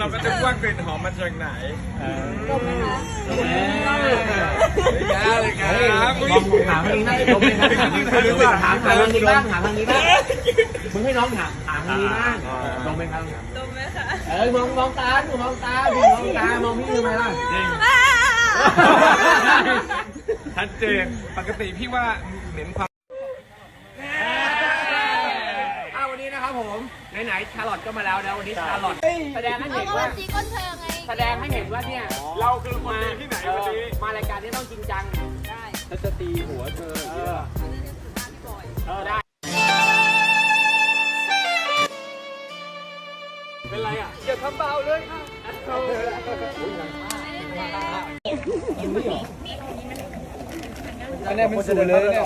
ว่ากลิ่นหอมมาจากไหนดมไหมคะยาเลยคเฮ้ยรับลองถามทางนี้นะลองถามทางนี้นะถามถามทางนี้บ้างถามทางนี้บ้างมึงให้น้องถามถามทางนี้บ้างลองเป็นครับดมไหมคะเอ้ยมองมองตาดูมองตาดูมองตามองพี่ทำไมล่ะจริงชัดเจนปกติพี่ว่าเหม็นความ อ้าววันนี้นะครับ ผมไหนๆชาลอตก็มาแล้วนะวันนี้ชาลอตแสดงให้เอาเห็นก็ว่าวันจีก้นเธอไงแสดงให้เห็นว่าเนี่ยเราคือคนดีที่ไหนวันนี้ มารายการที่ต้องจริงจังได้แล้วจะตีหัวเธอเยอะเออได้เป็นไรอะอย่าทำเบาเลยค่ะ คะแนนเป็นศูนย์เลยเนี่ย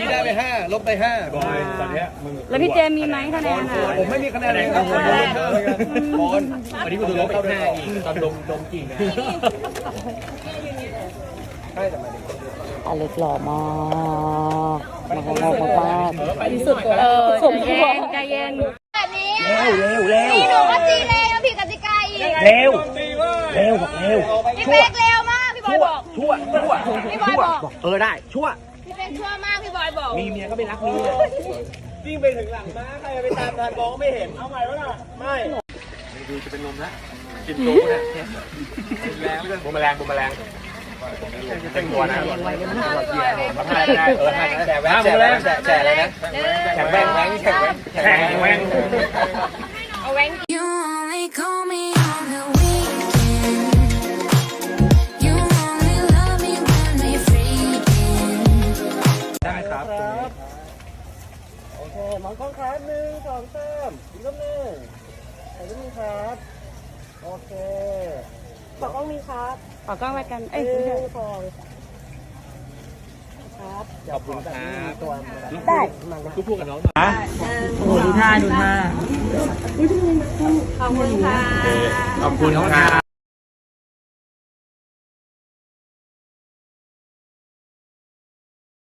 พี่ได้ไปห้าลบไปห้าบอยตอนเนี้ยมึงแล้วพี่เจมส์มีไหมคะแนนอะผมไม่มีคะแนนเลยครับผมโดนห้าเหมือนกันบอลวันนี้กูโดนลบเข้าแน่อีกตอนดมดมกิ่งนะอเล็กหล่อมากมากมากมากที่สุดเออใจเย็นใจเย็นแบบนี้เร็วเร็วเร็วนี่หนูก็จีเลยมาผิดกติกาอีกเร็วเร็วบอกเร็วพี่เป๊กเร็ว ชั่วชั่วพี่บอยบอก เออได้ชั่ว พี่เป๊กชั่วมากพี่บอยบอก มีเมียก็ไม่รักเมียวิ่งไปถึงหลังม้าใครไปตามทานบองไม่เห็น เอาใหม่วะล่ะ ไม่ดูจะเป็นลมแล้วกินโต๊ะเนี่ยแรงเลยบุมแมลงบุมแมลงเต็งตัวนะทำได้ได้เออแฉแหวนแฉแหวนแฉแฉอะไรนะแฉแหวนแหวนแฉแหวนแฉแหวน You only call me เคมองกล้องครับหนึ่งสองสามอีกรอบหนึ่งใส่รูปนี้ครับ โอเคขอกล้องมีครับขอกล้องรายการเอ้ยหนึ่งสองครับขอบคุณครับตัวได้กูพูดกับน้องโอ้ดูท่าดูท่าขอบคุณครับ